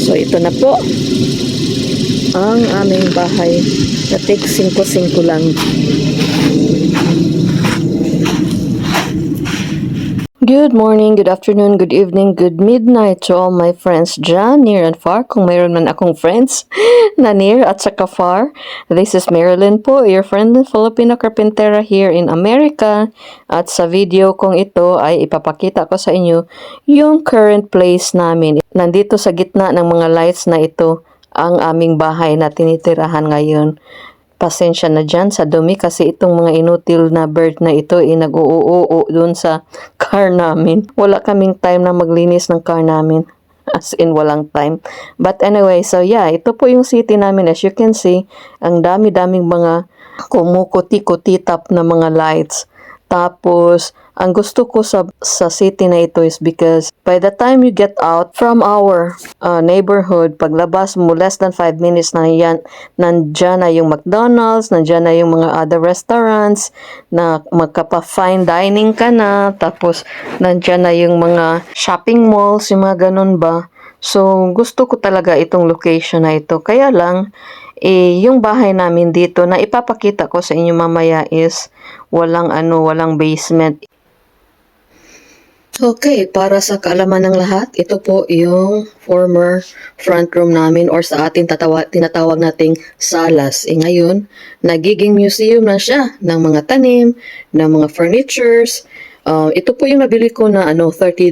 So ito na po ang aming bahay na take 5-5 lang. Good morning, good afternoon, good evening, good midnight to all my friends dyan, near and far. Kung mayroon man akong friends na near at saka far. This is Marilyn po, your friendly Filipino carpentera here in America. At sa video kong ito ay ipapakita ko sa inyo yung current place namin. Nandito sa gitna ng mga lights na ito ang aming bahay na tinitirahan ngayon. Pasensya na dyan sa dumi kasi itong mga inutil na bird na ito ay nag-uuoo doon sa car namin. Wala kaming time na maglinis ng car namin. As in, walang time. But anyway, so yeah, ito po yung city namin. As you can see, ang dami-daming mga kumukuti-kutitap na mga lights. Tapos, ang gusto ko sa, sa city na ito is because by the time you get out from our uh, neighborhood, paglabas mo less than 5 minutes na yan, nandyan na yung McDonald's, nandyan na yung mga other restaurants, na magkapa-fine dining ka na, tapos nandyan na yung mga shopping malls, yung mga ganun ba. So, gusto ko talaga itong location na ito. Kaya lang, eh, yung bahay namin dito na ipapakita ko sa inyo mamaya is walang ano, walang basement. Okay, para sa kaalaman ng lahat, ito po yung former front room namin or sa atin tatawa, tinatawag nating salas. E ngayon, nagiging museum na siya ng mga tanim, ng mga furnitures. Uh, ito po yung nabili ko na ano, $30.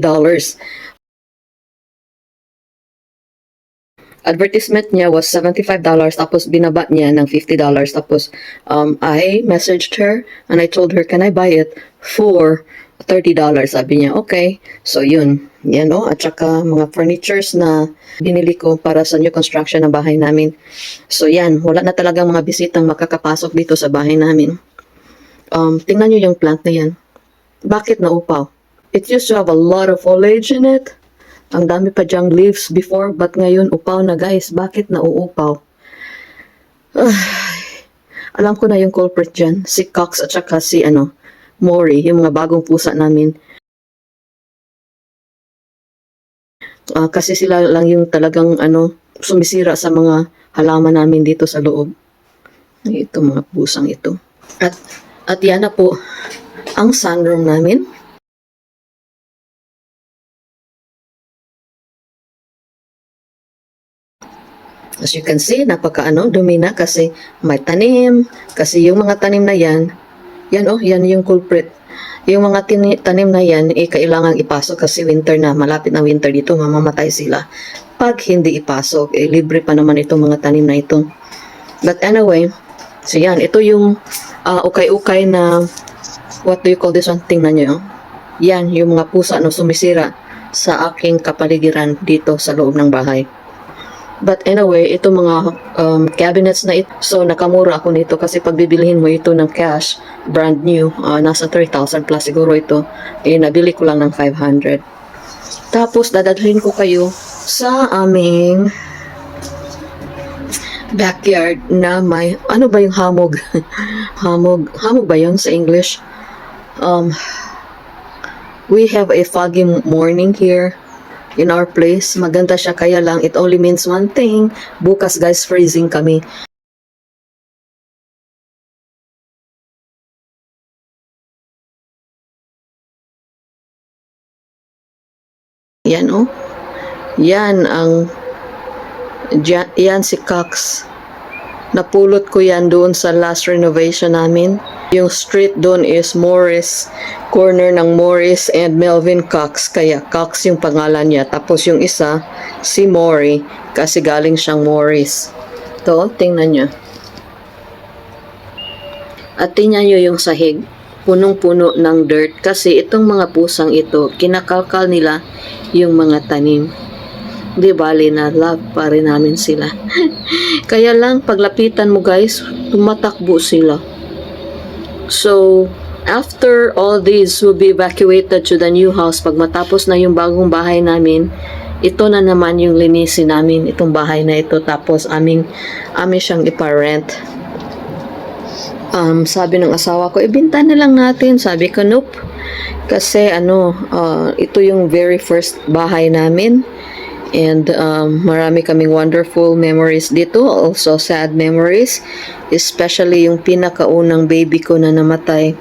Advertisement niya was $75 tapos binaba niya ng $50 tapos um, I messaged her and I told her can I buy it for $30 sabi niya okay. So yun. Yan o at saka mga furnitures na binili ko para sa new construction ng bahay namin. So yan. Wala na talagang mga bisitang makakapasok dito sa bahay namin. Um, tingnan nyo yung plant na yan. Bakit naupaw? It used to have a lot of foliage in it ang dami pa diyang leaves before, but ngayon upaw na guys. Bakit nauupaw? Ay, alam ko na yung culprit dyan. Si Cox at saka si ano, Mori, yung mga bagong pusa namin. Ah, kasi sila lang yung talagang ano, sumisira sa mga halaman namin dito sa loob. Ito mga pusang ito. At, at yan na po ang sunroom namin. As you can see, napaka ano, dumi na kasi may tanim. Kasi yung mga tanim na yan, yan oh, yan yung culprit. Yung mga tanim na yan, eh, kailangan ipasok kasi winter na, malapit na winter dito, mamamatay sila. Pag hindi ipasok, eh, libre pa naman itong mga tanim na ito. But anyway, so yan, ito yung ah, ukay-ukay na, what do you call this one? Tingnan nyo. oh. Yan, yung mga pusa na sumisira sa aking kapaligiran dito sa loob ng bahay. But anyway, ito mga um, cabinets na ito, so nakamura ako nito kasi pag bibilihin mo ito ng cash, brand new, ah, nasa 3,000 plus siguro ito, eh nabili ko lang ng 500. Tapos dadalhin ko kayo sa aming backyard na may, ano ba yung hamog? hamog, hamog ba yun sa English? Um, we have a foggy morning here in our place. Maganda siya kaya lang it only means one thing. Bukas guys freezing kami. Yan oh. Yan ang yan si Cox. Napulot ko yan doon sa last renovation namin. Yung street doon is Morris, corner ng Morris and Melvin Cox. Kaya Cox yung pangalan niya. Tapos yung isa, si Mori, kasi galing siyang Morris. To, tingnan niyo. At tingnan niyo yung sahig. Punong-puno ng dirt kasi itong mga pusang ito, kinakalkal nila yung mga tanim. Di bali na love pa rin namin sila. Kaya lang, paglapitan mo guys, tumatakbo sila. So, after all these will be evacuated to the new house, pag matapos na yung bagong bahay namin, ito na naman yung linisin namin, itong bahay na ito. Tapos, aming, aming siyang iparent. Um, sabi ng asawa ko, ibinta na lang natin. Sabi ko, nope. Kasi ano, uh, ito yung very first bahay namin. And um, marami kaming wonderful memories dito, also sad memories. Especially yung pinakaunang baby ko na namatay.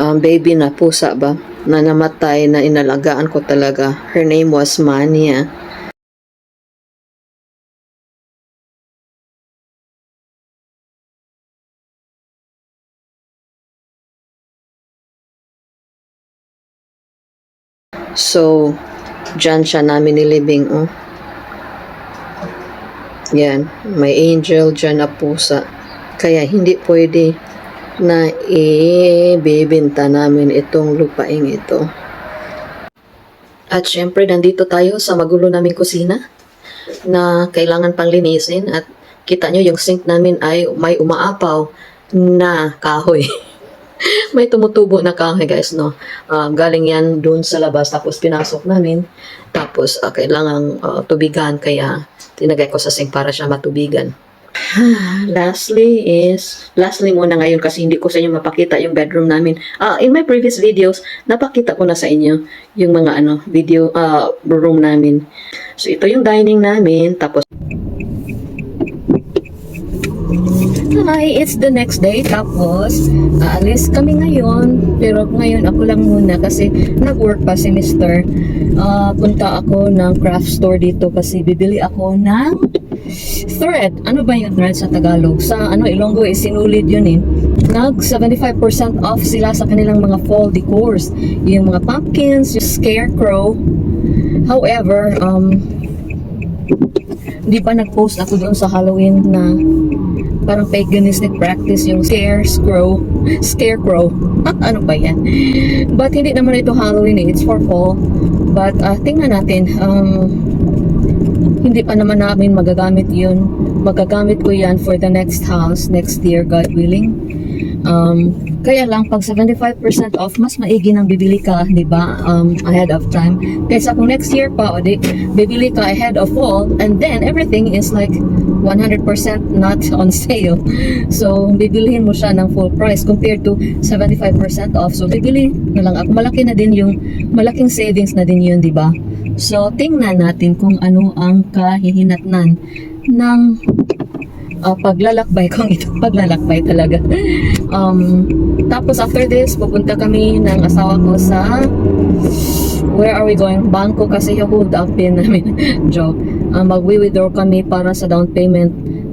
Um, baby na pusa ba? Na namatay na inalagaan ko talaga. Her name was Mania. So, dyan siya namin nilibing, oh. Yan, may angel dyan na pusa. Kaya hindi pwede na ibibinta namin itong lupaing ito. At syempre, nandito tayo sa magulo naming kusina na kailangan pang linisin at kita nyo yung sink namin ay may umaapaw na kahoy. may tumutubo na kahoy guys no? Um, galing yan dun sa labas tapos pinasok namin. Tapos ah, kailangang ah, tubigan kaya tinagay ko sa sink para siya matubigan. Lastly is lastly muna ngayon kasi hindi ko sa inyo mapakita yung bedroom namin. Ah in my previous videos napakita ko na sa inyo yung mga ano video ah, room namin. So ito yung dining namin tapos Hi, it's the next day. Tapos, aalis kami ngayon. Pero ngayon ako lang muna kasi nag-work pa si Mr. Ah, punta ako ng craft store dito kasi bibili ako ng thread. Ano ba yung thread sa Tagalog? Sa ano, Ilonggo is sinulid yun eh. Nag 75% off sila sa kanilang mga fall decors. Yung mga pumpkins, yung scarecrow. However, um, di ba nag-post ako doon sa Halloween na parang paganistic practice yung scarecrow scarecrow. Ano ba yan? But hindi naman ito Halloween eh. it's for fall. But uh, tingnan natin. Um, hindi pa naman namin magagamit yun. Magagamit ko yan for the next house next year God willing. Um, kaya lang pag 75% off mas maigi nang bibili ka di ba um, ahead of time kaysa kung next year pa o di bibili ka ahead of fall and then everything is like 100% not on sale. So, bibilihin mo siya ng full price compared to 75% off. So, bibili na lang ako. Malaki na din yung, malaking savings na din yun, di ba? So, tingnan natin kung ano ang kahihinatnan ng uh, paglalakbay kung ito paglalakbay talaga. Um, tapos after this, pupunta kami ng asawa ko sa where are we going? Bangko kasi hold up pin namin. Joke. Uh, Mag-withdraw kami para sa down payment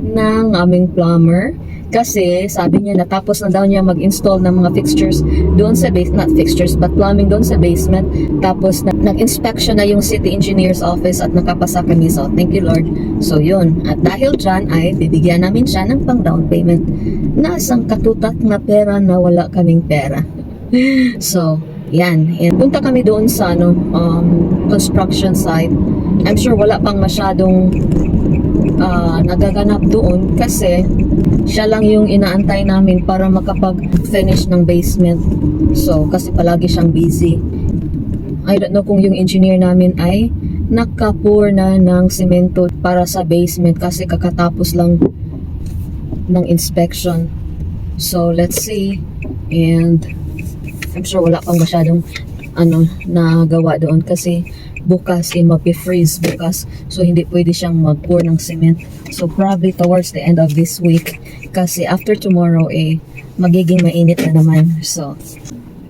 ng aming plumber. Kasi sabi niya natapos na daw niya mag-install ng mga fixtures doon sa base, not fixtures, but plumbing doon sa basement. Tapos na, nag-inspection na yung city engineer's office at nakapasa kami. So, thank you Lord. So, yun. At dahil dyan ay bibigyan namin siya ng pang down payment na isang katutak na pera na wala kaming pera. So, yan. And punta kami doon sa ano, um, construction site. I'm sure wala pang masyadong ah, nagaganap doon kasi siya lang yung inaantay namin para makapag-finish ng basement. So, kasi palagi siyang busy. I don't know kung yung engineer namin ay nakapour na ng semento para sa basement kasi kakatapos lang ng inspection. So, let's see. And I'm sure wala pang masyadong ano nagawa doon kasi bukas eh magpi-freeze bukas. So hindi pwede siyang mag-pour ng cement. So probably towards the end of this week. Kasi after tomorrow eh magiging mainit na naman. So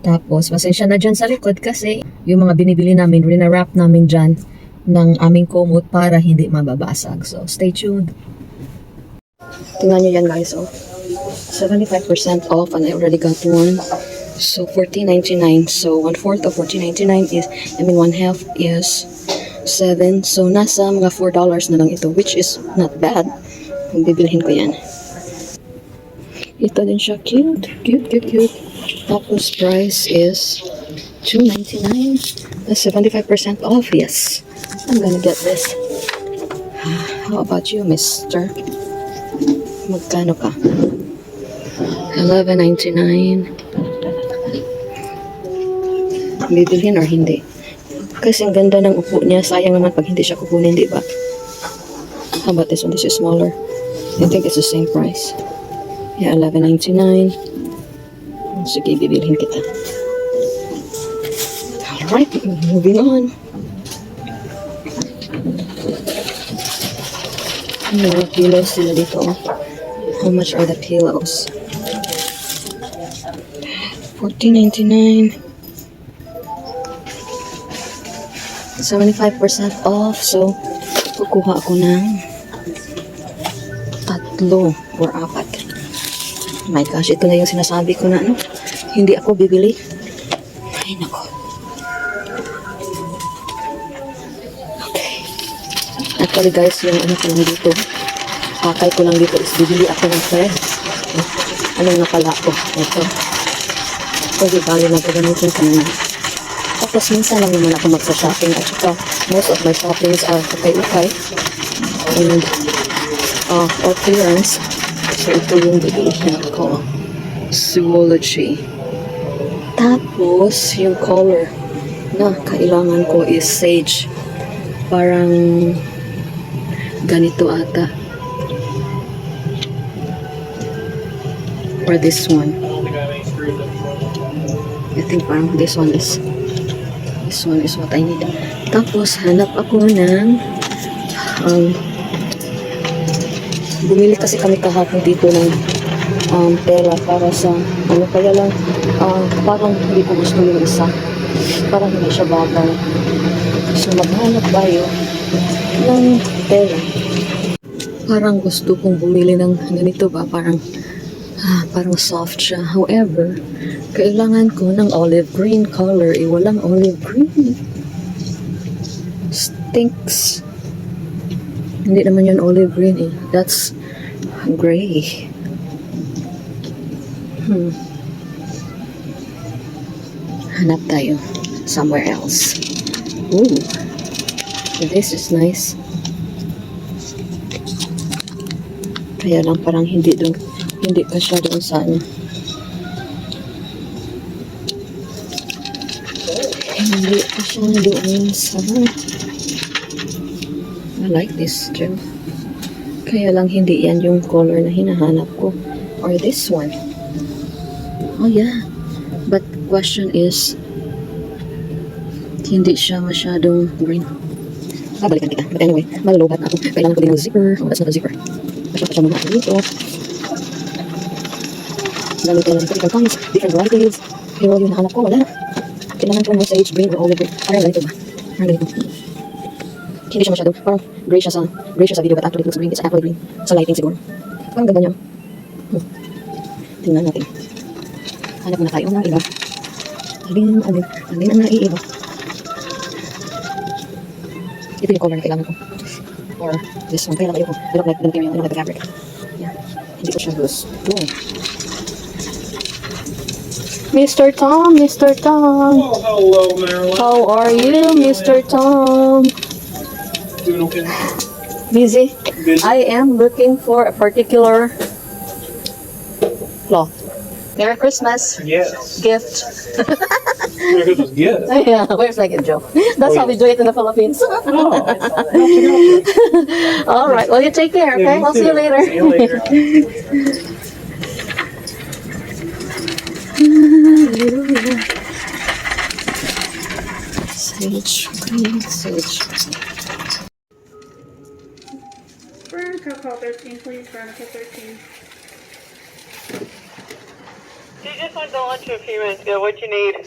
tapos pasensya na dyan sa likod kasi yung mga binibili namin rinarap namin dyan ng aming kumot para hindi mababasag. So stay tuned. Tingnan nyo yan guys oh. 75% off and I already got one So, 14.99. So, one-fourth of 14.99 is, I mean, one half is 7. So, nasa mga $4 na lang ito, which is not bad. Kung bibilhin ko yan. Ito din siya. Cute. Cute, cute, cute. Tapos, price is 2.99. That's 75% off. Yes. I'm gonna get this. How about you, mister? Magkano ka? 11.99 bibilhin or hindi. Kasi ang ganda ng upo niya. Sayang naman pag hindi siya kukunin, di ba? How about this one? This is smaller. I think it's the same price. Yeah, $11.99. Sige, bibilhin kita. Alright, moving on. Ano mga pillows sila dito? How much are the pillows? $14.99 75% off. So, kukuha ako ng tatlo or apat. My gosh, ito na yung sinasabi ko na ano, hindi ako bibili. Ay, nako. Okay. Actually guys, yung ano ko lang dito, pakay ko lang dito is bibili ako ng thread. Anong napala ko? Ito. Pwede bali na ko na. Tapos minsan lang naman ako magsa-shopping at saka most of my shoppings are ukay-ukay. And uh, or clearance. So ito yung bibilihin ko. Zoology. Tapos yung color na kailangan ko is sage. Parang ganito ata. Or this one. I think parang this one is this one is what I need. Tapos hanap ako ng um, bumili kasi kami kahapon dito ng um, pera para sa ano kaya lang um, parang hindi ko gusto yung isa. Parang hindi siya bagay so maghanap tayo ng pera. Parang gusto kong bumili ng ganito ba? Parang ah, parang soft siya however kailangan ko ng olive green color eh walang olive green stinks hindi naman yun olive green eh. That's gray. Hmm. Hanap tayo. Somewhere else. Ooh. This is nice. Kaya lang parang hindi doon, hindi pa siya doon sa ano. Hindi pa siya doon sa I like this too. Kaya lang hindi yan yung color na hinahanap ko. Or this one. Oh yeah. But question is, hindi siya masyadong green. Babalikan kita. But anyway, malulubat ako. Kailangan ko din ng zipper. Oh, that's not a zipper. Kasi pa siya muna ako dito. Ko lang ito. Ikaw comes, different varieties. Pero yung nahanap ko, wala. Kailangan ko ng sage green or olive green. Parang ganito ba? Parang ganito. Hindi siya masyadong, parang gray siya sa, gray siya sa video but actually it looks green. It's apple green. Sa lighting siguro. Parang ganda niya. Hmm. Tingnan natin. Hanap muna tayo ng iba. Alin, alin, alin ang naiiba. Ito yung color na kailangan ko. Or this one. Kaya lang ayoko. I don't like the material. I don't like the fabric. Yeah. Hindi ko siya gusto. Mr. Tom, Mr. Tom. Oh, hello, Marilyn. How are you, Mr. Tom? Doing okay? Busy? Busy? I am looking for a particular cloth. Merry Christmas Yes. gift. Merry Christmas gift. yeah, where's my gift, Joe? That's Oh, how we do it in the Philippines. Oh, I'll check it out. All right. Well, you take care. Okay. you I'll see you later. See you later. Sage, green sage. Veronica, call 13, please. Veronica, 13. You just went to lunch a few minutes ago. What you need?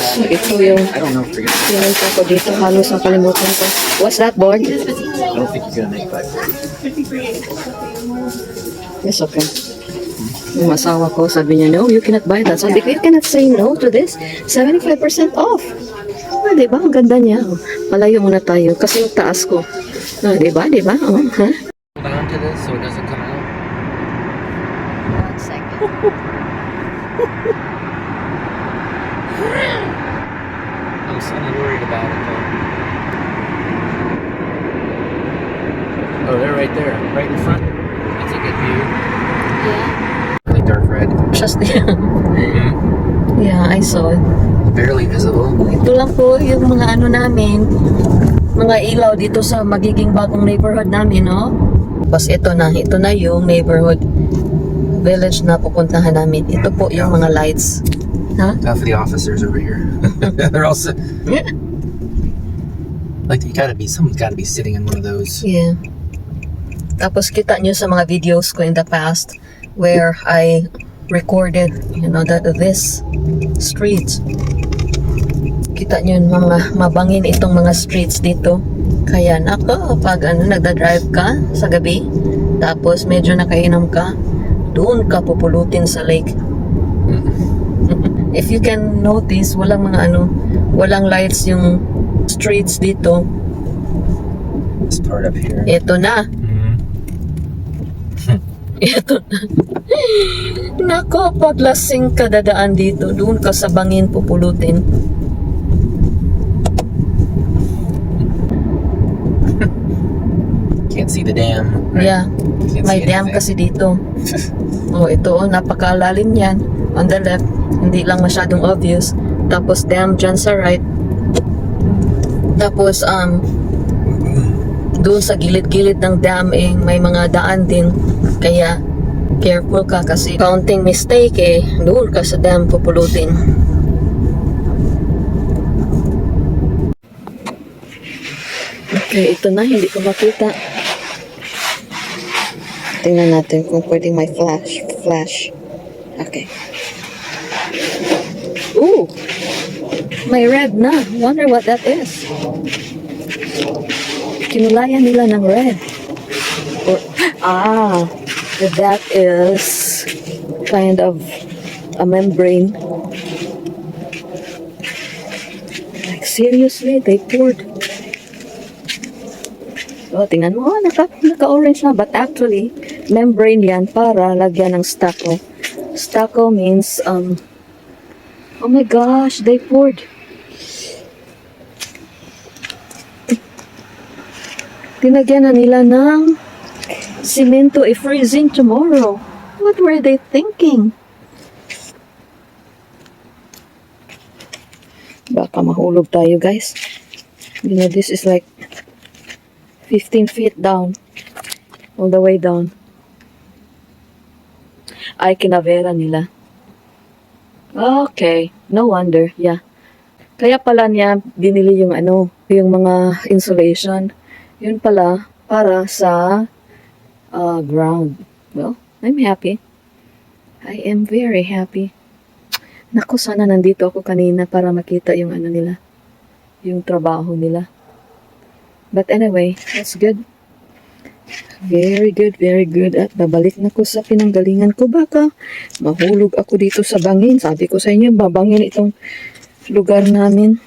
So, ito yung I don't know if you're pinunta ko dito. Halos nakalimutan ko. What's that board? I don't think you're gonna make five. Yes, okay. Yung asawa ko, sabi niya, no, you cannot buy that. Sabi ko, you cannot say no to this. 75% off. Ah, di ba? Ang ganda niya. Malayo muna tayo. Kasi yung taas ko. Ah, di ba? Di ba? Oh, ha? Hold on to this so it doesn't come out. One second. I was suddenly worried about it though. Oh, they're right there, right in front. That's a good view. Yeah. Really dark Just, yeah, I saw it. Barely visible. Ito lang po yung mga ano namin, mga ilaw dito sa magiging bagong neighborhood namin, no? Tapos ito na, ito na yung neighborhood village na pupuntahan namin. Ito po yung mga lights. Huh? Half of the officers over here. They're all sit- like you gotta be someone's gotta be sitting in one of those. Yeah. Tapos kita nyo sa mga videos ko in the past where I recorded, you know, that this streets. Kita nyo yung mga mabangin itong mga streets dito. Kaya nako, pag ano, nagda-drive ka sa gabi, tapos medyo nakainom ka, doon ka pupulutin sa lake. If you can notice, walang mga ano, walang lights yung streets dito. This part up here. Ito na. Ito na. Nako, pag lasing ka dadaan dito, doon ka sa bangin pupulutin. Can't see the dam. right? Yeah, Can't may dam anything. kasi dito. Oh, ito, oh, napakalalim yan. On the left, hindi lang masyadong obvious. Tapos dam dyan sa right. Tapos, um, doon sa gilid-gilid ng dam eh, may mga daan din. Kaya, careful ka kasi counting mistake eh, doon ka sa dam pupulutin. Okay, ito na, hindi ko makita. Tingnan natin kung pwedeng may flash. Flash. Okay. Ooh! May red na. Wonder what that is. Kinulayan nila ng red. Or, ah, that is kind of a membrane. Like, seriously, they poured So, tingnan mo, oh, naka, naka-orange na. But actually, membrane yan para lagyan ng stucco. Stucco means, um, oh my gosh, they poured. Tinagyan na nila ng cemento e freezing tomorrow. What were they thinking? Baka mahulog tayo, guys. You know, this is like 15 feet down. All the way down. Ay, kinavera nila. Okay. No wonder. Yeah. Kaya pala niya binili yung ano, yung mga insulation. Yun pala para sa uh, ground. Well, I'm happy. I am very happy. Naku, sana nandito ako kanina para makita yung ano nila. Yung trabaho nila. But anyway, that's good. Very good, very good. At babalik na ko sa pinanggalingan ko. Baka mahulog ako dito sa bangin. Sabi ko sa inyo, babangin itong lugar namin.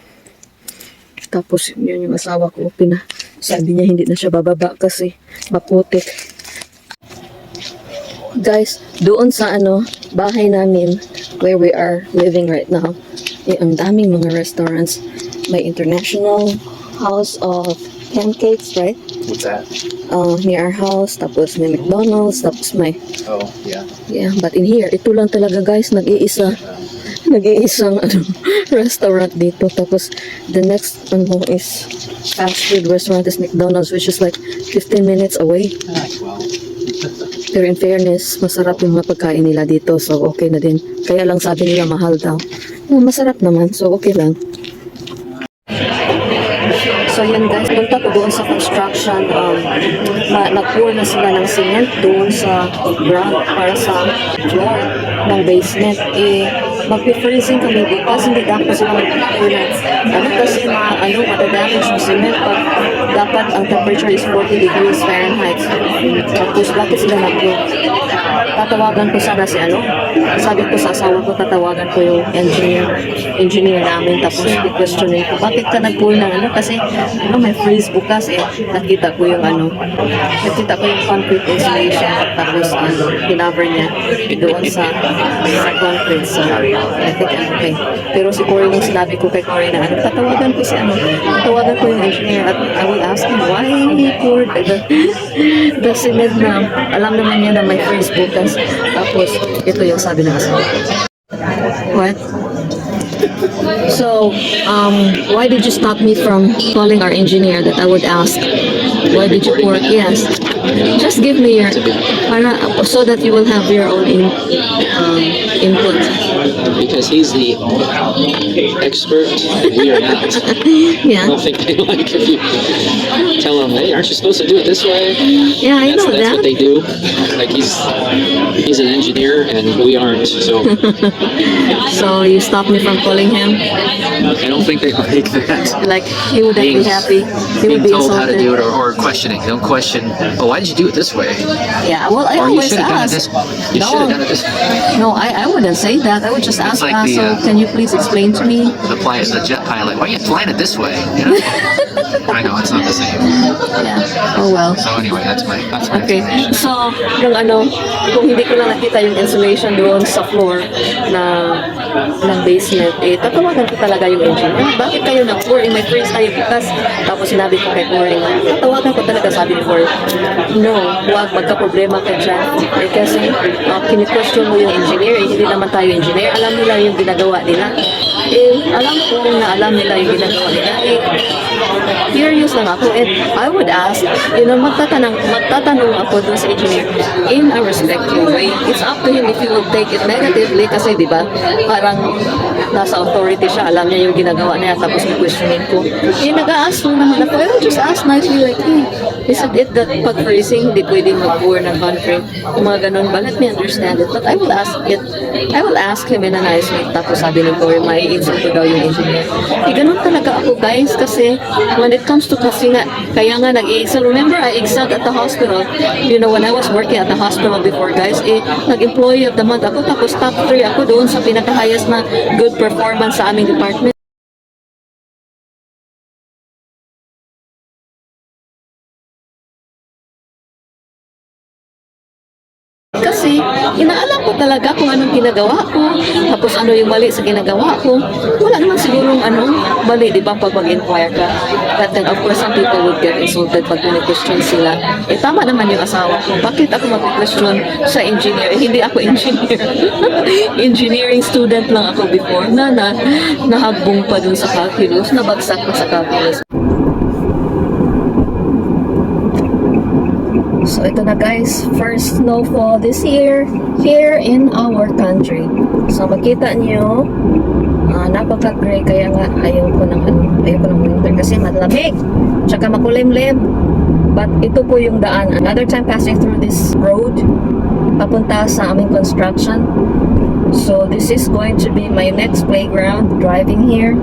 Tapos yun yung asawa ko. Pina, sabi niya hindi na siya bababa kasi maputik. Guys, doon sa ano, bahay namin, where we are living right now, eh, ang daming mga restaurants. May International House of Pancakes, right? What's that? uh, near our house, tapos may McDonald's, tapos may, Oh, yeah. yeah, but in here, ito lang talaga guys, nag-iisa, nag-iisang ano, restaurant dito, tapos the next ano is fast food restaurant is McDonald's, which is like 15 minutes away. Ah, well. Pero in fairness, masarap yung mga pagkain nila dito, so okay na din. Kaya lang sabi nila mahal daw. Eh, masarap naman, so okay lang. So yun guys, punta ko doon sa construction, um, nag-pour na sila ng cement doon sa ground para sa floor ng basement. Eh, magpi-freezing kami bukas, hindi dapat sila na. Ano kasi ma, ano, madadamage yung cement pag dapat ang temperature is 40 degrees Fahrenheit. Tapos bakit sila nag-pour? Tatawagan ko sana si ano, sabi ko sa asawa ko, tatawagan ko yung engineer, engineer namin, tapos i-questionin ko, bakit ka nag-pour na ano? Kasi, ano, may freeze bukas eh. Nakita ko yung ano, nakita ko yung concrete insulation, tapos ano, kinover niya doon sa, sa concrete. So, I think I'm okay. Pero si Corey, nung sinabi ko kay Corey na ano, tatawagan ko si ano, tatawagan ko yung engineer at I will ask him why he poured the, the cement na alam naman niya na may freeze bukas. Tapos, ito yung sabi ng asawa. What? So, um, why did you stop me from calling our engineer that I would ask? Why did you work? Yes. Just give me your, para, so that you will have your own in, um, input. because he's the expert we are not. yeah. I don't think they like if you tell him, hey, aren't you supposed to do it this way? Yeah, I That's, know that's that. what they do. Like he's he's an engineer and we aren't, so So you stop me from calling him? I don't think they like that. Like he wouldn't be happy. He Being would be told how to do it or, or questioning. Don't question. Oh, why did you do it this way? Yeah, well, I Or always should have done it ask. this. You No. should have done it this way. No, I, I wouldn't say that. I would just ask, like ah, the, so uh, can you please explain to me? The pilot, the jet pilot. Why are you flying it this way? You know? I know it's not the same. Yeah. Oh well. So anyway, that's my that's my Okay. explanation. So, yung ano, kung hindi ko lang nakita yung insulation doon sa floor na ng basement, eh, tatawagan ko talaga yung engineer. Bakit kayo nag-pour? In my first tayo bukas. Tapos sinabi ko kay Cory, tatawagan ko talaga sabi ni Cory, no, huwag magka-problema ka dyan. Eh, kasi, uh, kini-question mo yung engineer, eh, hindi naman tayo engineer. Alam nila yung ginagawa nila. Eh, alam ko na alam nila yung ginagawa nila. Eh, curious lang ako and I would ask, you know, magtatanong, magtatanong ako dun sa engineer in a respectful way. It's up to him if he will take it negatively kasi di ba parang nasa authority siya, alam niya yung ginagawa niya tapos questionin ko. Eh, nag-a-ask naman ako, I just ask nicely like, hey, isn't it that pag freezing, di pwedeng mag-pour ng country? Yung mga ganun ba? Let me understand it. But I will ask it, I will ask him in a nice way. Tapos sabi ni Corey, may insult ko daw yung engineer. Eh, ganun talaga ako guys kasi when it comes to kasi nga, kaya nga nag-i-excel. Remember, I excelled at the hospital. You know, when I was working at the hospital before guys, eh, nag-employee of the month ako. Tapos top 3 ako doon sa pinaka-highest na good performance sa aming department. Kasi inaalam ko talaga kung anong ginagawa ko, tapos ano yung mali sa ginagawa ko. Wala naman sigurong ano, mali, di ba, pag mag-inquire ka. But then, of course, some people would get insulted pag question sila. Eh, tama naman yung asawa ko. Bakit ako mag-question sa engineer? Eh, hindi ako engineer. Engineering student lang ako before na, na nahagbong pa dun sa calculus, nabagsak pa sa calculus. So ito na guys, first snowfall this year here in our country. So makita niyo, ah, napaka-gray kaya nga ayaw ko ng ano, ayaw ko ng winter kasi malamig. Tsaka makulimlim. But ito po yung daan. Another time passing through this road papunta sa aming construction. So this is going to be my next playground driving here.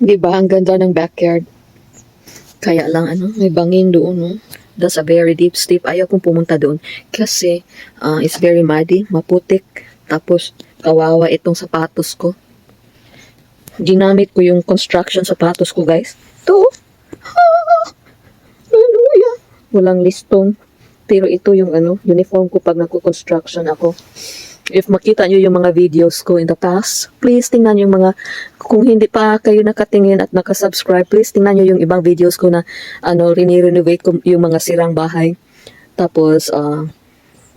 Di ba? Ang ganda ng backyard. Kaya lang, ano, may bangin doon, no? That's a very deep steep. Ayaw kong pumunta doon. Kasi, ah, it's very muddy, maputik. Tapos, kawawa itong sapatos ko. Ginamit ko yung construction sapatos ko, guys. Ito. Ah! Hallelujah. Walang listong. Pero ito yung ano, uniform ko pag nagko-construction ako. If makita nyo yung mga videos ko in the past, please tingnan yung mga, kung hindi pa kayo nakatingin at nakasubscribe, please tingnan nyo yung ibang videos ko na, ano, rini-renovate ko yung mga sirang bahay. Tapos, ah,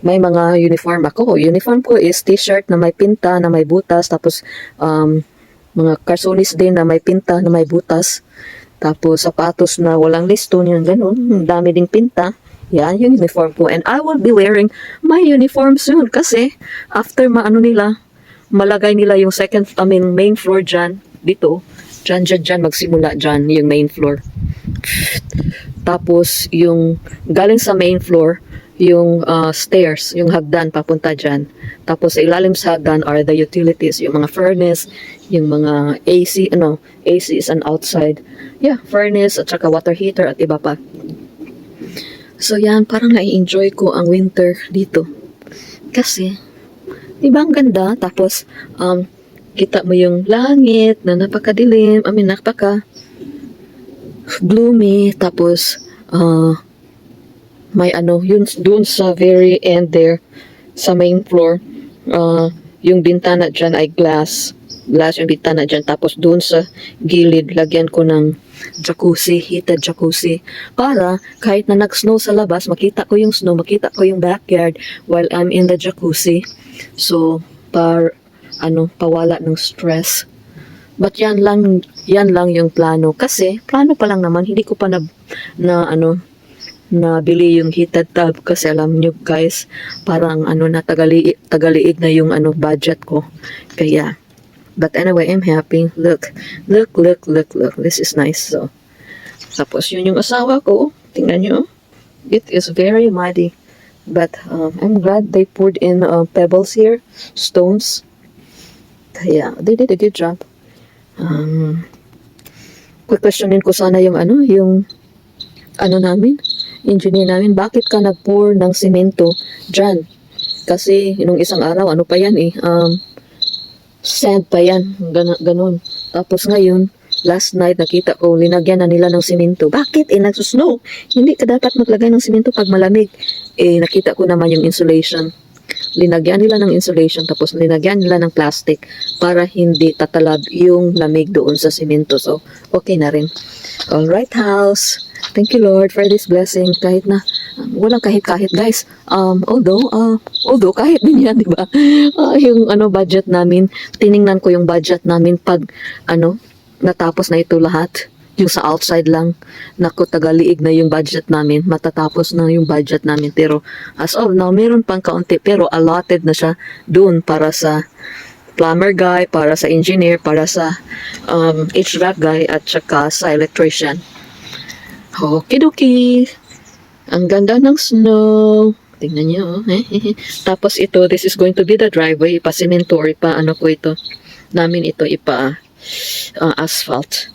may mga uniform ako. Uniform ko is t-shirt na may pinta, na may butas, tapos, um, mga karsonis din na may pinta, na may butas. Tapos, sapatos na walang liston, yun, ganun. Dami ding pinta. Yan, yung uniform ko. And I will be wearing my uniform soon kasi after maano nila, malagay nila yung second, I mean, main floor dyan, dito. Dyan, dyan, dyan, magsimula dyan, yung main floor. Tapos, yung galing sa main floor, yung uh, stairs, yung hagdan papunta dyan. Tapos, sa ilalim sa hagdan are the utilities, yung mga furnace, yung mga AC, ano, AC is an outside. Yeah, furnace at saka water heater at iba pa. So, yan, parang nai-enjoy ko ang winter dito. Kasi, di ba ang ganda? Tapos, um, kita mo yung langit na napakadilim, I mean, napaka gloomy, tapos, uh, may ano, yun, doon sa very end there, sa main floor, uh, yung bintana dyan ay glass. Glass yung bintana dyan. Tapos doon sa gilid, lagyan ko ng jacuzzi, heated jacuzzi. Para kahit na nag-snow sa labas, makita ko yung snow, makita ko yung backyard while I'm in the jacuzzi. So, par, ano, pawala ng stress. But yan lang, yan lang yung plano. Kasi, plano pa lang naman, hindi ko pa na, na ano, na bili yung heated tub kasi alam nyo guys, parang ano na tagali, tagaliig na yung ano budget ko. Kaya, but anyway, I'm happy. Look, look, look, look, look. This is nice. So, tapos yun yung asawa ko. Tingnan nyo. It is very muddy. But um, I'm glad they poured in uh, pebbles here, stones. Kaya, they did a good job. Um, questionin ko sana yung ano, yung ano namin, engineer namin, bakit ka nag-pour ng simento dyan? Kasi nung isang araw, ano pa yan eh, um, sand pa yan, gan- ganun. Tapos ngayon, last night nakita ko, linagyan na nila ng simento. Bakit? Eh, nagsusnow. Hindi ka dapat maglagay ng simento pag malamig. Eh, nakita ko naman yung insulation. Linagyan nila ng insulation tapos linagyan nila ng plastic para hindi tatalab yung lamig doon sa simento. So, okay na rin. Alright, house. Thank you, Lord, for this blessing. Kahit na, um, walang kahit-kahit, guys. Um, although, uh, although, kahit din yan, di ba? Ah, yung, ano, budget namin, tiningnan ko yung budget namin pag, ano, natapos na ito lahat. Yung sa outside lang, naku, tagaliig na yung budget namin. Matatapos na yung budget namin. Pero, as of now, meron pang kaunti. Pero, allotted na siya doon para sa plumber guy, para sa engineer, para sa um, HVAC guy, at saka sa electrician. Okidoki. Ang ganda ng snow. Tingnan niyo. Oh. Tapos ito, this is going to be the driveway. Ipa-cemento or ipa-ano ko ito. Namin ito ipa uh, asphalt.